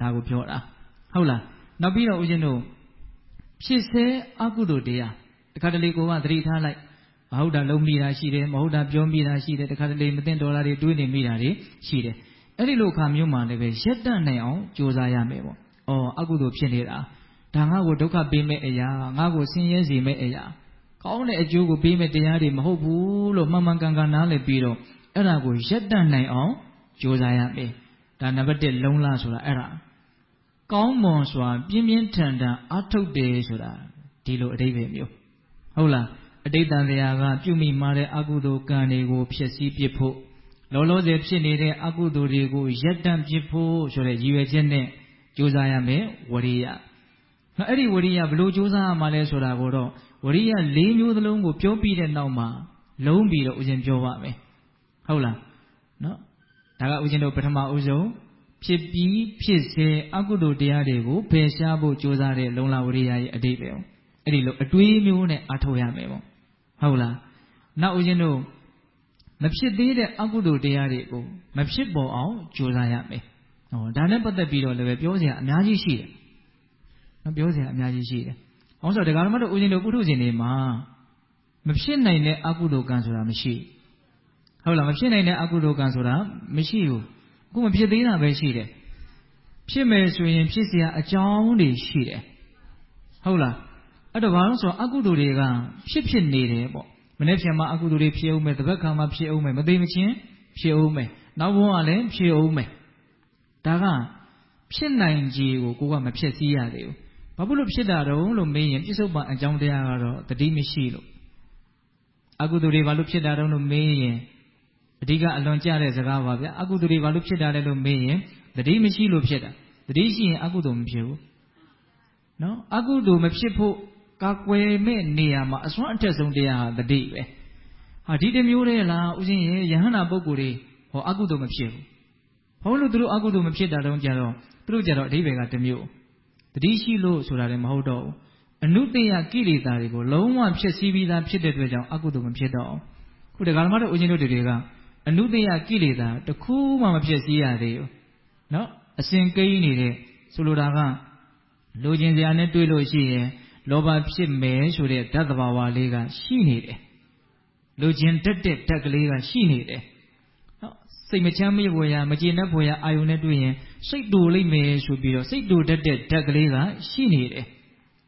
ဒါကိုပြောတာဟုတ်လားနောက်ပြီးတော့ဦးဇင်းတို့ဖြစ်စေအကုသိုလ်တရားတခါတလေကိုကသတိထားလိုက်မဟုတ်တာလုံးမိတာရှိတယ်မဟုတ်တာပြောမိတာရှိတယ်တခါတလေမသိတော်တာတွေတွေးနေမိတာတွေရှိတယ်အဲ့ဒီလိုခါမျိုးမှလည်းပဲရက်တန့်နိုင်အောင်ကြိုးစားရမယ်ပေါ့။အော်အကုသိုလ်ဖြစ်နေတာဒါငါ့ကိုဒုက္ခပေးမဲ့အရာငါ့ကိုဆင်းရဲစေမဲ့အရာကောင်းတဲ့အကျိုးကိုပေးမဲ့တရားတွေမဟုတ်ဘူးလို့မှန်မှန်ကန်ကန်နားလည်ပြီးတော့အဲ့ဒါကိုရက်တန့်နိုင်အောင်ကြိုးစားရမယ်။ဒါနံပါတ်1လုံးလားဆိုတာအဲ့ဒါ ကောင်းမွန်စွာ ပြင်းပြင်းထန်ထန်အထုတ်တယ်ဆိုတာဒီလိုအတိတ်ပဲမျိုးဟုတ်လားအတိတ်တန်တရားကပြုမိမှာတဲ့အကုသိုလ်ကံတွေကိုဖျက်ဆီးပစ်ဖို့လောလောဆယ်ဖြစ်နေတဲ့အကုသိုလ်တွေကိုရပ်တန့်ပစ်ဖို့ဆိုတဲ့ရည်ရွယ်ချက်နဲ့ကြိုးစားရမယ်ဝရိယ။နော်အဲ့ဒီဝရိယဘလို့ကြိုးစားရမှာလဲဆိုတာကိုတော့ဝရိယ၄မျိုးသလုံးကိုပြောပြီးတဲ့နောက်မှာလုံးပြီးတော့ဦးဇင်းပြောပါမယ်။ဟုတ်လား။နော်ဒါကဦးဇင်းတို့ပထမဦးဆုံး ဖြစ်ပြီးဖြစ်စေအကုသိုလ်တရားတွေကိုဖယ်ရှားဖို့ကြိုးစားတဲ့လုံလဝရိယရဲ့အတိတ်ပဲ။အဲ့ဒီလိုအတွေးမျိုးနဲ့အထောက်ရမယ်ပေါ့။ဟုတ်လား။နောက်ဦးဇင်းတို့မဖြစ်သေးတဲ့အကုသိုလ်တရားတွေကိုမဖြစ်ပေါ်အောင်ကြိုးစားရမယ်။ဟောဒါနဲ့ပတ်သက်ပြီးတော့လည်းပြောစရာအများကြီးရှိတယ်။နော်ပြောစရာအများကြီးရှိတယ်။ဟောဆိုတော့ဒကာဓမ္မတို့ဦးဇင်းတို့ပုထုဇဉ်တွေမှာမဖြစ်နိုင်တဲ့အကုသိုလ်ကံဆိုတာမရှိ။ဟုတ်လားမဖြစ်နိုင်တဲ့အကုသိုလ်ကံဆိုတာမရှိဘူး။ အခုမဖြစ်သေးတာပဲရှိတယ်။ဖြစ်မယ်ဆိုရင်ဖြစ်เสียအကြောင်းတွေရှိတယ်။ဟုတ်လား။အဲ့တော့ဘာလို့ဆိုတော့အကုသိုလ်တွေကဖြစ်ဖြစ်နေတယ်ပေါ့။မနေ့ပြန်မှာအကုသိုလ်တွေဖြစ်အောင်မယ်တပတ်ခါမှာဖြစ်အောင်မယ်မသိမချင်းဖြစ်အောင်မယ်နောက်ဘုံကလည်းဖြစ်အောင်မယ်ဒါကဖြစ်နိုင်ကြီးကိုကိုကမဖြစ်စည်းရသေးဘူးဘာဖြစ်လို့ဖြစ်တာတုံးလို့မေးရင်ပြစ္ဆုတ်ပံအကြောင်းတရားကတော့တတိမရှိလို့အကုသိုလ်တွေဘာလို့ဖြစ်တာတုံးလို့မေးရင် အဓိကအလွန်ကြတဲ့စကားပါဗျာအကုသိုလ်တွေဘာလို့ဖြစ်တာလဲလို့မေးရင်တတိမရှိလို့ဖြစ်တာတတိရှိရင်အကုသိုလ်မဖြစ်ဘူးနော်အကုသိုလ်မဖြစ်ဖို့ကာကွယ်မဲ့နေရာမှာအစွမ်းအထက်ဆုံးတရားဟာတတိပဲဟာဒီတမျိုးတည်းလားဥစဉ်ရဲ့ယဟန္တာပုဂ္ဂိုလ်တွေဟောအကုသိုလ်မဖြစ်ဘူးဘာလို့သူတို့အကုသိုလ်မဖြစ်တာတုံးကြတော့သူတို့ကြတော့အဓိပ္ပာယ်ကတမျိုးတတိရှိလို့ဆိုတာလည်းမဟုတ်တော့ဘူးအနုတ္တယကိလေသာတွေကိုလုံးဝဖြစ်စည်းပြီးသားဖြစ်တဲ့အတွက်ကြောင့်အကုသိုလ်မဖြစ်တော့ဘူးခုတက္ကမတို့ဦးဇင်းတို့တွေက အနုတ္တယကိလေသာတခုမှမဖြစ်စည်းရသေးဘူးနော်အစဉ်ကိန်းနေတဲ့ဆိုလိုတာကလိုချင်စရာနဲ့တွေးလို့ရှိရင်လောဘဖြစ်မယ်ဆိုတဲ့ဓာတ်သဘာဝလေးကရှိနေတယ်လူကျင်တက်တဲ့ဓာတ်ကလေးကရှိနေတယ်နော်စိတ်မချမ်းမြေ့ဖွယ်ရာမကျေနပ်ဖွယ်ရာအာယုန်နဲ့တွေ့ရင်စိတ်တူလိမ့်မယ်ဆိုပြီးတော့စိတ်တူတတ်တဲ့ဓာတ်ကလေးကရှိနေတယ်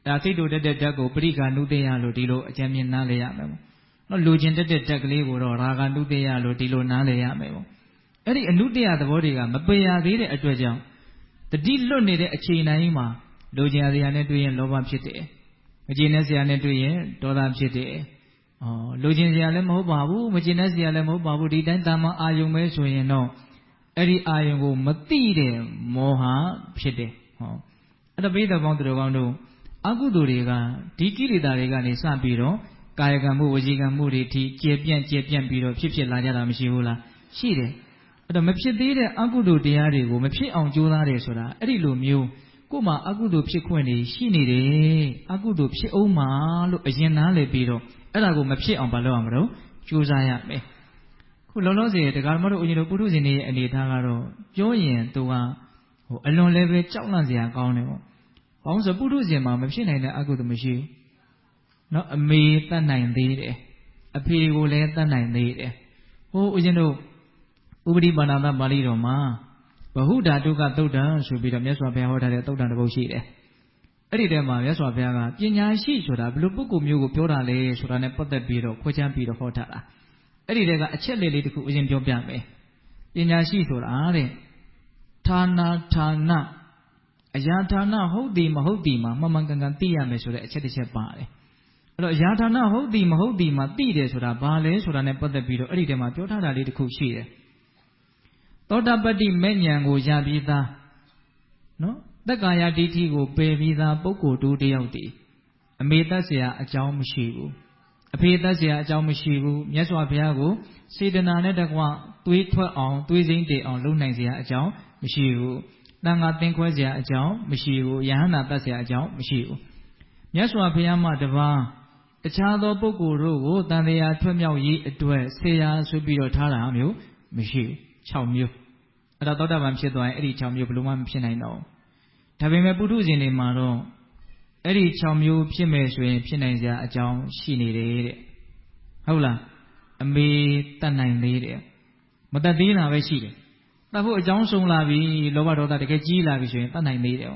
ဒါစိတ်တူတတ်တဲ့ဓာတ်ကိုပရိက္ခနုတေယလို့ဒီလိုအကြံဉာဏ်နားလည်ရမယ်ပေါ့ နော်လူကျင်တတ်တဲ့ဓာတ်ကလေးကိုတော့ရာဂနုတေယလို့ဒီလိုနားလည်ရမယ်ပေါ့အဲ့ဒီအနုတ္တယသဘောတွေကမပေရသေးတဲ့အတွက်ကြောင့်တတိလွတ်နေတဲ့အချိန်တိုင်းမှာလူကျင်ရာနဲ့တွေ့ရင်လောဘဖြစ်တယ်မကျေနပ်စရာနဲ့တွေ့ရင်ဒေါသဖြစ်တယ်။အော်လိုချင်စရာလည်းမဟုတ်ပါဘူးမကျေနပ်စရာလည်းမဟုတ်ပါဘူးဒီတိုင်းတာမန်အာယုံပဲဆိုရင်တော့အဲ့ဒီအာယုံကိုမသိတဲ့မောဟဖြစ်တယ်။ဟောအဲ့ဒါပိဋကပေါင်းသူတော်ကောင်းတို့အကုသိုလ်တွေကဒီကိလေသာတွေကနေစပြီးတော့ ကာယကံမှုဝစီကံမှုတွေထိကျေပြန့်ကျေပြန့်ပြီးတော့ဖြစ်ဖြစ်လာကြတာမရှိဘူးလားရှိတယ်အဲ့တော့မဖြစ်သေးတဲ့အကုသိုလ်တရားတွေကိုမဖြစ်အောင်ကြိုးစားတယ်ဆိုတာအဲ့ဒီလိုမျိုးကို့မှာအကုသိုလ်ဖြစ်ခွင့်တွေရှိနေတယ်အကုသိုလ်ဖြစ်အောင်မှာလို့အရင်နားလည်ပြီးတော့အဲ့ဒါကိုမဖြစ်အောင်မလုပ်အောင်မလို့ကြိုးစားရမယ်ခုလောလောဆယ်တရားဓမ္မတို့ဦးဇင်းတို့ပုထုဇဉ်တွေရဲ့အနေထားကတော့ပြောရင်သူကဟိုအလွန်လည်းပဲကြောက်လန့်စရာကောင်းတယ်ပေါ့။ဘာလို့ဆိုပုထုဇဉ်မှာမဖြစ်နိုင်တဲ့အကုသိုလ်မရှိဘူး။ နော်အမေတတ်နိုင်သေးတယ်။အဖေကိုလည်းတတ်နိုင်သေးတယ်။ဟိုဦးဇင်းတို့ဥပဒိပါဏာသပါဠိတော်မှာဘဟုဓာတုကသုတ်တံဆိုပြီးတော့မြတ်စွာဘုရားဟောထားတဲ့သုတ်တံတစ်ပုဒ်ရှိတယ်။အဲ့ဒီထဲမှာမြတ်စွာဘုရားကပညာရှိဆိုတာဘယ်လိုပုဂ္ဂိုလ်မျိုးကိုပြောတာလဲဆိုတာနဲ့ပတ်သက်ပြီးတော့ခွဲခြားပြီးတော့ဟောထားတာ။အဲ့ဒီထဲကအချက်လေးလေးတစ်ခုအရင်ပြောပြမယ်။ပညာရှိဆိုတာတဲ့ဌာနာဌာနအရာဌာနဟုတ်သည်မဟုတ်သည်မှာမှန်မှန်ကန်ကန်သိရမယ်ဆိုတဲ့အချက်တစ်ချက်ပါတယ်။ အဲ့တော့အရာဌာနဟုတ်သည်မဟုတ်သည်မှာသိတယ်ဆိုတာဘာလဲဆိုတာနဲ့ပတ်သက်ပြီးတော့အဲ့ဒီထဲမှာပြောထားတာလေးတစ်ခုရှိတယ်။သောတာပတ္တိမဲ့ဉဏ်ကိုရပြီးသားနော်တက္ကာယဒိဋ္ဌိကိုပယ်ပြီးသားပုဂ္ဂိုလ်တူတယောက်တည်းအမေတတ်เสียအကြောင်းမရှိဘူးအဖေတတ်เสียအကြောင်းမရှိဘူးမြတ်စွာဘုရားကိုစေတနာနဲ့တကွသွေးထွက်အောင်သွေးစိမ့်တည်အောင်လုပ်နိုင်เสียအကြောင်းမရှိဘူးတန်ခါသင်ခွဲเสียအကြောင်းမရှိဘူးယဟန္တာတတ်เสียအကြောင်းမရှိဘူးမြတ်စွာဘုရားမှတပါး တခြားသောပုဂ္ဂိုလ်တို့ကိုတန်တရားထွက်မြောက်ရေးအတွက်ဆေရာဆိုပြီးတော့ထားတာမျိုးမရှိဘူး6မျိုးအဲ့တော့သောတာပန်ဖြစ်သွားရင်အဲ့ဒီ6မျိုးဘယ်လိုမှမဖြစ်နိုင်တော့ဒါပေမဲ့ပုထုဇဉ်တွေမှာတော့အဲ့ဒီ6မျိုးဖြစ်မဲ့ဆိုရင်ဖြစ်နိုင်စရာအကြောင်းရှိနေတယ်တဲ့ဟုတ်လားအမေတတ်နိုင်သေးတယ်မတတ်သေးတာပဲရှိတယ်တတ်ဖို့အကြောင်းဆုံးလာပြီလောဘဒေါသတကယ်ကြီးလာပြီဆိုရင်တတ်နိုင်သေးတယ်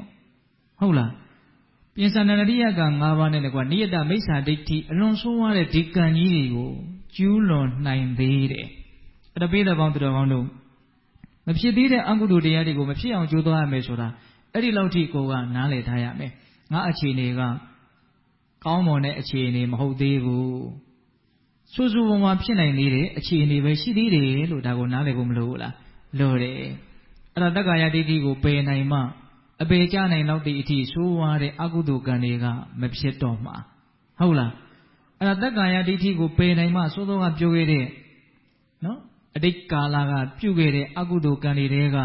ဟုတ်လား ပြင်စန္ဒနရိယက၅ပါးနဲ့ကွာနိယတမိစ္ဆာဒိဋ္ဌိအလွန်ဆိုးဝါးတဲ့ဒီကံကြီးတွေကိုကျူးလွန်နိုင်သေးတယ်အဲ့ဒါပေးတဲ့ပေါင်းသူတော်ကောင်းတို့မဖြစ်သေးတဲ့အကုသိုလ်တရားတွေကိုမဖြစ်အောင်ကြိုးစားရမယ်ဆိုတာအဲ့ဒီလောက်ထိကိုကနားလည်ထားရမယ်ငါအခြေအနေကကောင်းမွန်တဲ့အခြေအနေမဟုတ်သေးဘူးဆူဆူဝါဝါဖြစ်နိုင်သေးတယ်အခြေအနေပဲရှိသေးတယ်လို့ဒါကိုနားလည်ဖို့မလိုဘူးလားလိုတယ်အဲ့ဒါတက္ကာယဒိဋ္ဌိကိုပယ်နိုင်မှ အပေကြနိုင်တော့တဲ့အထိဆိုးဝါးတဲ့အကုသိုလ်ကံတွေကမဖြစ်တော့မှာဟုတ်လားအဲ့ဒါတက္ကာယဒိဋ္ဌိကိုပယ်နိုင်မှသို့သောကပြောခဲ့တဲ့နော်အတိတ်ကာလကပြုခဲ့တဲ့အကုသိုလ်ကံတွေတဲက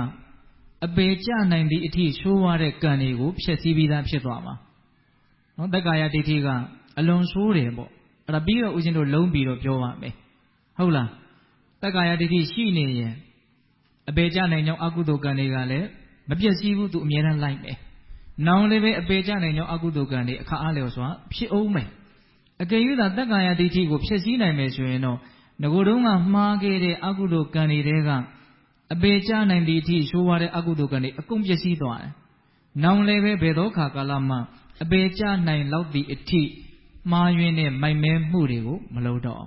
အပေကြနိုင်သည့်အထိဆိုးဝါးတဲ့ကံတွေကိုဖျက်ဆီးပြီးသားဖြစ်သွားမှာနော်တက္ကာယဒိဋ္ဌိကအလွန်ဆိုးတယ်ပေါ့အဲ့ဒါပြီးတော့ဦးဇင်းတို့လုံးပြီးတော့ပြောပါမယ်ဟုတ်လားတက္ကာယဒိဋ္ဌိရှိနေရင်အပေကြနိုင်ကြောင်းအကုသိုလ်ကံတွေကလည်း မပြည့်စည်ဘူးသူအမြဲတမ်းလိုက်မယ်။နောင်လည်းပဲအပေကြနိုင်ကြောင်းအကုသိုလ်ကံတွေအခါအားလျော်စွာဖြစ်အောင်မယ်။အကယ်၍သာတက္ကာယဒိဋ္ဌိကိုဖျက်ဆီးနိုင်မယ်ဆိုရင်တော့ငကိုယ်တုံးကမှားခဲ့တဲ့အကုသိုလ်ကံတွေတဲကအပေကြနိုင်သည့်အထိရှိုးွားတဲ့အကုသိုလ်ကံတွေအကုန်ပြည့်စည်သွားတယ်။နောင်လည်းပဲဘယ်သောခါကာလမှအပေကြနိုင်လောက်သည့်အထိမှားယွင်းတဲ့မိုက်မဲမှုတွေကိုမလုပ်တော့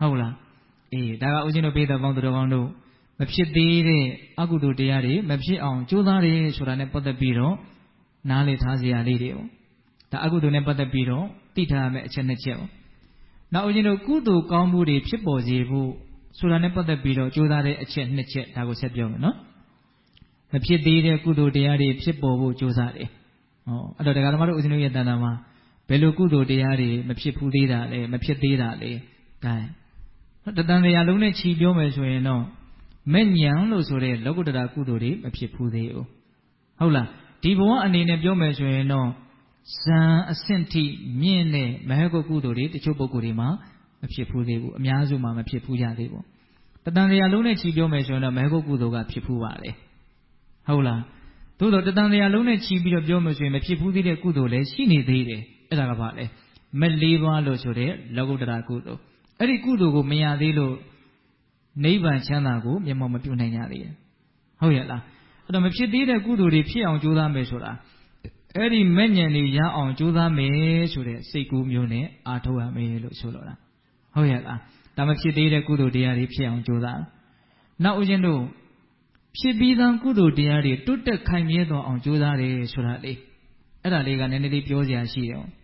ဟုတ်လားအေးဒါကဦးဇင်းတို့ပေးတဲ့ပေါင်းသူတော်ကောင်းတို့ မဖြစ်သေးတဲ့အကုသိုလ်တရားတွေမဖြစ်အောင်ကြိုးစားတယ်ဆိုတာနဲ့ပတ်သက်ပြီးတော့နားလည်ထားစရာလေးတွေပေါ့ဒါအကုသိုလ်နဲ့ပတ်သက်ပြီးတော့သိထားရမယ့်အချက်နှစ်ချက်ပေါ့နောက်ဦးဇင်းတို့ကုသိုလ်ကောင်းမှုတွေဖြစ်ပေါ်စေဖို့ဆိုတာနဲ့ပတ်သက်ပြီးတော့ကြိုးစားတဲ့အချက်နှစ်ချက်ဒါကိုဆက်ပြောမယ်နော်မဖြစ်သေးတဲ့ကုသိုလ်တရားတွေဖြစ်ပေါ်ဖို့ကြိုးစားတယ်ဟောအဲ့တော့တရားဓမ္မတို့ဦးဇင်းတို့ရဲ့တဏ္ဍာမှာဘယ်လိုကုသိုလ်တရားတွေမဖြစ်ဘူးသေးတာလဲမဖြစ်သေးတာလဲဒါတတန်တရားလုံးနဲ့ခြီးပြောမယ်ဆိုရင်တော့ မဲ့ညံလို့ဆိုတဲ့လောကုတ္တရာကုသိုလ်တွေမဖြစ်ဘူးသေးဘူးဟုတ်လားဒီဘဝအနေနဲ့ပြောမယ်ဆိုရင်တော့ဇံအဆင့်ထိမြင့်တဲ့မဟကုကုသိုလ်တွေတချို့ပုဂ္ဂိုလ်တွေမှာမဖြစ်ဘူးသေးဘူးအများစုမှာမဖြစ်ဘူးကြသေးဘူးတတန်တရားလုံးနဲ့ခြီးပြောမယ်ဆိုရင်တော့မဟကုကုသိုလ်ကဖြစ်ဘူးပါလေဟုတ်လားသို့တော့တတန်တရားလုံးနဲ့ခြီးပြီးတော့ပြောမယ်ဆိုရင်မဖြစ်ဘူးသေးတဲ့ကုသိုလ်လည်းရှိနေသေးတယ်အဲ့ဒါကဘာလဲမလေးပါလို့ဆိုတဲ့လောကုတ္တရာကုသိုလ်အဲ့ဒီကုသိုလ်ကိုမရသေးလို့ နိဗ္ဗာန်ချမ်းသာကိုမျက်မှောက်မပြုနိုင်ကြသေးဘူးဟုတ်ရဲ့လားအဲ့တော့မဖြစ်သေးတဲ့ကုသိုလ်တွေဖြစ်အောင်ကြိုးစားမယ်ဆိုတာအဲ့ဒီမဲ့ညံတွေရအောင်ကြိုးစားမယ်ဆိုတဲ့စိတ်ကူးမျိုးနဲ့အားထုတ်ရမယ်လို့ဆိုလိုတာဟုတ်ရဲ့လားဒါမဖြစ်သေးတဲ့ကုသိုလ်တရားတွေဖြစ်အောင်ကြိုးစားနောက်ဦးဇင်းတို့ဖြစ်ပြီးသားကုသိုလ်တရားတွေတွတ်တက်ခိုင်မြဲသွားအောင်ကြိုးစားတယ်ဆိုတာလေအဲ့ဒါလေးကနည်းနည်းလေးပြောစရာရှိတယ်။ဩ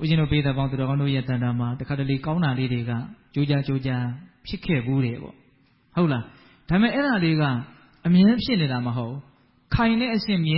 ဦးဇင်းတို့ပေးတဲ့ပေါင်းသူတော်ကောင်းတို့ရဲ့တန်တာမှာတခါတလေကောင်းတာလေးတွေကကြိုးကြားကြိုးကြားဖြစ်ခဲ့ဘူးတယ်ပေါ့ဟုတ်လားဒါပေမဲ့အဲ့ဒါလေးကအမြဲဖြစ်နေတာမဟုတ်ခိုင်တဲ့အဆင့်မြဲ